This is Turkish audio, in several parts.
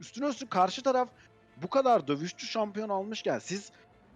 Üstüne üstlük karşı taraf bu kadar dövüşçü şampiyon almışken siz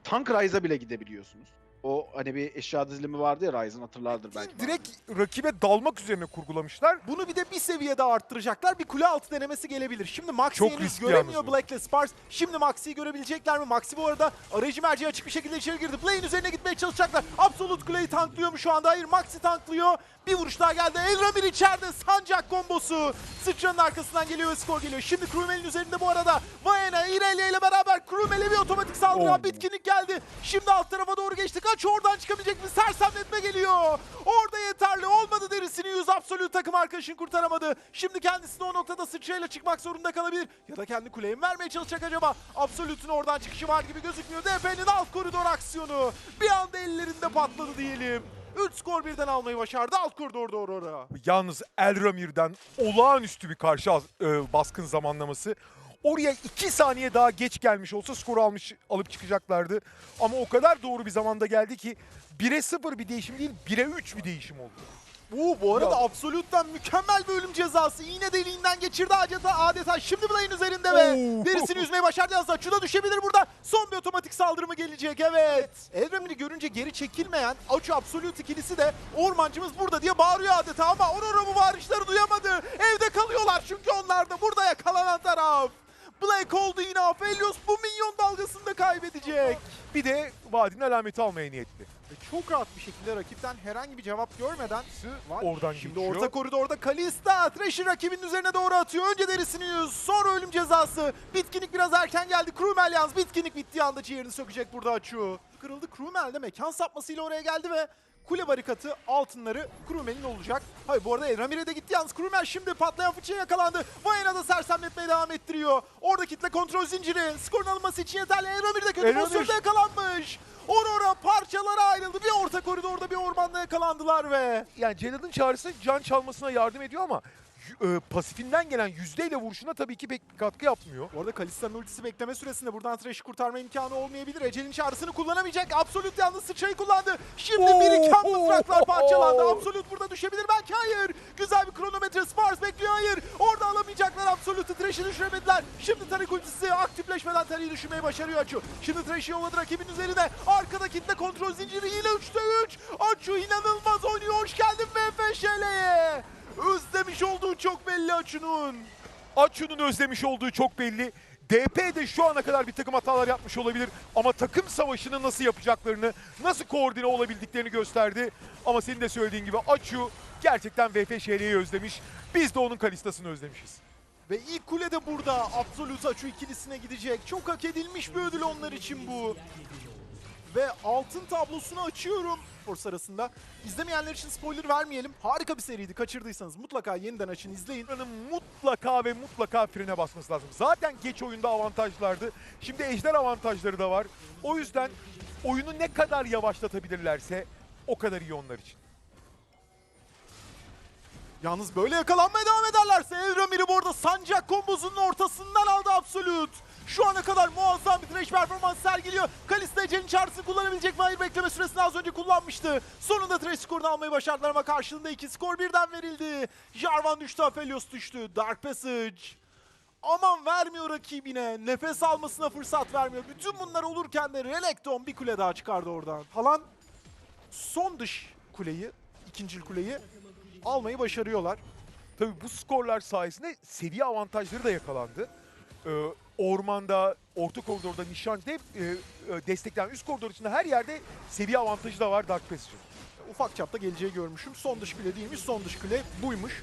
Tank Rise'a bile gidebiliyorsunuz. O hani bir eşya dizilimi vardı ya Ryze'ın hatırlardır belki. Direkt rakibe dalmak üzerine kurgulamışlar. Bunu bir de bir seviye daha arttıracaklar. Bir kule altı denemesi gelebilir. Şimdi Maxi Çok henüz riskli göremiyor yalnız bu. Black'le Spars. Şimdi Maxi'yi görebilecekler mi? Maxi bu arada arayıcı merceği açık bir şekilde içeri girdi. Play'in üzerine gitmeye çalışacaklar. Absolute kuleyi tanklıyor mu şu anda? Hayır Maxi tanklıyor. Bir vuruş daha geldi. Elramir içeride. Sancak kombosu. Sıçranın arkasından geliyor ve skor geliyor. Şimdi Krumel'in üzerinde bu arada. Vayena İrelia ile beraber Krumel'e bir otomatik saldırı. Oh. Bitkinlik geldi. Şimdi alt tarafa doğru geçti. Kaç oradan çıkabilecek mi? Sersemletme geliyor. Orada yeterli olmadı derisini yüz Absolute takım arkadaşını kurtaramadı. Şimdi kendisi de o noktada sıçrayla çıkmak zorunda kalabilir. Ya da kendi kuleye mi vermeye çalışacak acaba? Absolute'un oradan çıkışı var gibi gözükmüyor. DP'nin alt koridor aksiyonu. Bir anda ellerinde patladı diyelim. 3 skor birden almayı başardı alt koridor doğru oraya. Yalnız Elramir'den olağanüstü bir karşı e, baskın zamanlaması. Oraya 2 saniye daha geç gelmiş olsa skoru almış alıp çıkacaklardı. Ama o kadar doğru bir zamanda geldi ki 1'e 0 bir değişim değil 1'e 3 bir değişim oldu. Oo, bu arada Ya. Absolute'den mükemmel bir ölüm cezası. İğne deliğinden geçirdi adeta adeta. Şimdi Blaine üzerinde ve Oo. derisini yüzmeyi başardı yalnız. Açu'da düşebilir burada. Son bir otomatik saldırı mı gelecek? Evet. Elremir'i görünce geri çekilmeyen Açu Absolute ikilisi de ormancımız burada diye bağırıyor adeta ama Aurora bu bağırışları duyamadı. Evde kalıyorlar çünkü onlar da burada taraf. Black oldu yine Aphelios bu minyon dalgasını da kaybedecek. Bir de vadinin alameti almaya niyetli. Ve çok rahat bir şekilde rakipten herhangi bir cevap görmeden var. Oradan Şimdi geçiyor. orta koridorda Kalista Thrasher rakibinin üzerine doğru atıyor. Önce derisini yüz, sonra ölüm cezası. Bitkinlik biraz erken geldi. Krumel yalnız bitkinlik bittiği anda ciğerini sökecek burada Açu. Kırıldı Krumel de mekan sapmasıyla oraya geldi ve kule barikatı altınları Krumel'in olacak. Hayır bu arada Elramir'e de gitti yalnız Krumel şimdi patlayan fıçıya yakalandı. Vayna da sersemletmeye devam ettiriyor. Orada kitle kontrol zinciri. Skorun alınması için yeterli. Elramir de kötü pozisyonda yakalanmış. Aurora parçalara ayrıldı. Bir orta koridorda bir ormanda yakalandılar ve Yani Celad'ın çağrısı can çalmasına yardım ediyor ama e, pasifinden gelen yüzdeyle vuruşuna tabii ki pek bir katkı yapmıyor. Bu arada Kalista'nın ultisi bekleme süresinde buradan Thresh'i kurtarma imkanı olmayabilir. Ecel'in çağrısını kullanamayacak. Absolute yalnız sıçrayı kullandı. Şimdi biriken oo, mızraklar parçalandı. oo. Absolute burada düşebilir belki hayır. Güzel bir kronometre Spars bekliyor hayır. Orada alamayacaklar Absolute'u Thresh'i düşüremediler. Şimdi Tarik ultisi aktifleşmeden Tarik'i düşürmeyi başarıyor Açu. Şimdi Thresh'i yolladı rakibin üzerine. Arkada kitle kontrol zinciri yine 3'te 3. Açu inanılmaz oynuyor. Hoş geldin MFŞ'leye. Özlemiş olduğu çok belli Açu'nun. Açu'nun özlemiş olduğu çok belli. DP de şu ana kadar bir takım hatalar yapmış olabilir ama takım savaşını nasıl yapacaklarını, nasıl koordine olabildiklerini gösterdi. Ama senin de söylediğin gibi Açu gerçekten VF şehriyeyi özlemiş. Biz de onun Kalista'sını özlemişiz. Ve ilk kule de burada Absolute Açu ikilisine gidecek. Çok hak edilmiş bir ödül onlar için bu. Ve altın tablosunu açıyorum Force arasında. İzlemeyenler için spoiler vermeyelim. Harika bir seriydi. Kaçırdıysanız mutlaka yeniden açın izleyin. Buranın mutlaka ve mutlaka frene basması lazım. Zaten geç oyunda avantajlardı. Şimdi ejder avantajları da var. O yüzden oyunu ne kadar yavaşlatabilirlerse o kadar iyi onlar için. Yalnız böyle yakalanmaya devam ederlerse Elramir'i bu arada sancak kombosunun ortasından aldı Absolute. Şu ana kadar muazzam bir Thresh performans sergiliyor. Kalista Ece'nin çağrısını kullanabilecek mi? Hayır bekleme süresini az önce kullanmıştı. Sonunda Thresh skorunu almayı başardılar ama karşılığında iki skor birden verildi. Jarvan düştü, Aphelios düştü. Dark Passage. Aman vermiyor rakibine. Nefes almasına fırsat vermiyor. Bütün bunlar olurken de Renekton bir kule daha çıkardı oradan. Falan son dış kuleyi, ikincil kuleyi almayı başarıyorlar. Tabii bu skorlar sayesinde seviye avantajları da yakalandı. Ee, ormanda, orta koridorda, nişancıda hep e, e, destekleyen üst koridor içinde her yerde seviye avantajı da var Dark Passage'ın. Ufak çapta geleceği görmüşüm. Son dış kule değilmiş, son dış kule buymuş.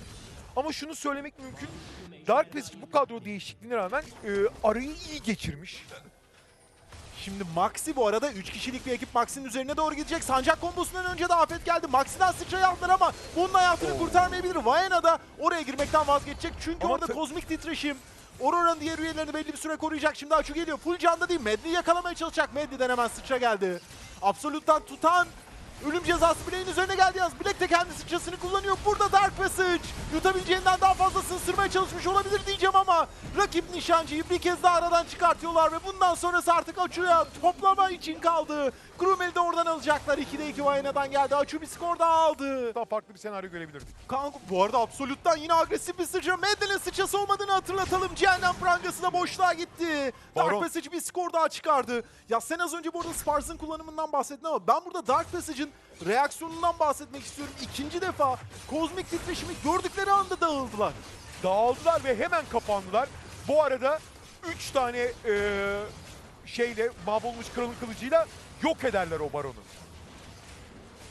Ama şunu söylemek mümkün. Dark Passage bu kadro değişikliğine rağmen e, arayı iyi geçirmiş. Şimdi Maxi bu arada 3 kişilik bir ekip Maxi'nin üzerine doğru gidecek. Sancak kombosundan önce de afet geldi. Maxi'den sıçrayı aldılar ama bunun hayatını Oo. kurtarmayabilir. Vayna da oraya girmekten vazgeçecek. Çünkü Ama orada kozmik titreşim Aurora'nın diğer üyelerini belli bir süre koruyacak. Şimdi Açu geliyor. Full canda değil. Medli'yi yakalamaya çalışacak. Medli'den hemen sıçra geldi. Absolute'dan tutan Ölüm cezası Blake'in üzerine geldi yaz. Blake de kendi sıçrasını kullanıyor. Burada Dark Passage. Yutabileceğinden daha fazlasını ısırmaya çalışmış olabilir diyeceğim ama rakip nişancıyı bir kez daha aradan çıkartıyorlar ve bundan sonrası artık Açu'ya toplama için kaldı. Krumeli de oradan alacaklar. 2'de 2 Vayana'dan geldi. Açu bir skor daha aldı. Daha farklı bir senaryo görebilirdik. Kanka bu arada Absolute'dan yine agresif bir sıçra. Madden'in sıçrası olmadığını hatırlatalım. Cehennem prangası da boşluğa gitti. Dark Baron. Passage bir skor daha çıkardı. Ya sen az önce burada Spars'ın kullanımından bahsettin ama ben burada Dark Passage'ın reaksiyonundan bahsetmek istiyorum. İkinci defa kozmik titreşimi gördükleri anda dağıldılar. Dağıldılar ve hemen kapandılar. Bu arada 3 tane eee, şeyle mahvolmuş kralın kılıcıyla yok ederler o baronu.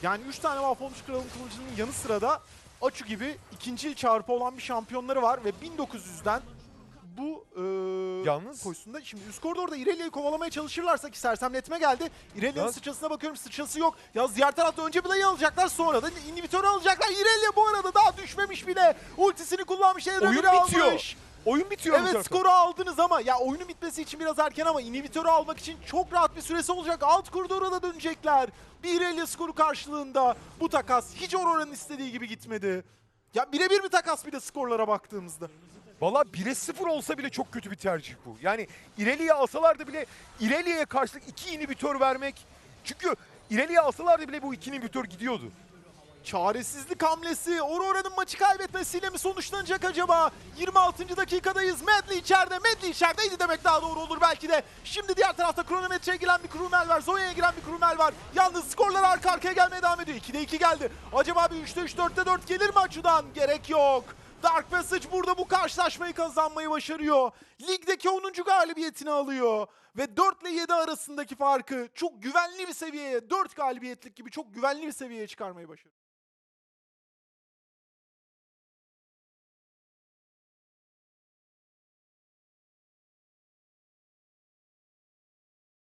Yani 3 tane mahvolmuş kralın kılıcının yanı sıra da Açu gibi ikinci çarpı olan bir şampiyonları var ve 1900'den bu e, Yalnız- pozisyonda şimdi üst koridorda İrelia'yı kovalamaya çalışırlarsa ki sersemletme geldi. İrelia'nın Yalnız- sıçrasına bakıyorum sıçrası yok. Ya diğer tarafta önce Bla'yı alacaklar sonra da inhibitörü alacaklar. İrelia bu arada daha düşmemiş bile. Ultisini kullanmış Oyun bitiyor. almış. Oyun bitiyor bu Evet skoru aldınız ama ya oyunun bitmesi için biraz erken ama inhibitörü almak için çok rahat bir süresi olacak. Alt koridora da dönecekler. Bir Irelia skoru karşılığında bu takas hiç Aurora'nın istediği gibi gitmedi. Ya birebir bir takas bir de skorlara baktığımızda. Valla 1'e 0 olsa bile çok kötü bir tercih bu. Yani İrelia'ya alsalardı bile İrelia'ya karşılık 2 inhibitör vermek. Çünkü İrelia'ya alsalardı bile bu 2 inhibitör gidiyordu. Çaresizlik hamlesi Aurora'nın maçı kaybetmesiyle mi sonuçlanacak acaba? 26. dakikadayız. Medley içeride. Medley içerideydi demek daha doğru olur belki de. Şimdi diğer tarafta kronometreye giren bir Krumel var. Zonya'ya giren bir Krumel var. Yalnız skorlar arka arkaya gelmeye devam ediyor. 2'de 2 geldi. Acaba bir 3'te 3, 4'te 4 gelir mi açıdan? Gerek yok. Dark Passage burada bu karşılaşmayı kazanmayı başarıyor. Ligdeki 10. galibiyetini alıyor. Ve 4 ile 7 arasındaki farkı çok güvenli bir seviyeye, 4 galibiyetlik gibi çok güvenli bir seviyeye çıkarmayı başarıyor.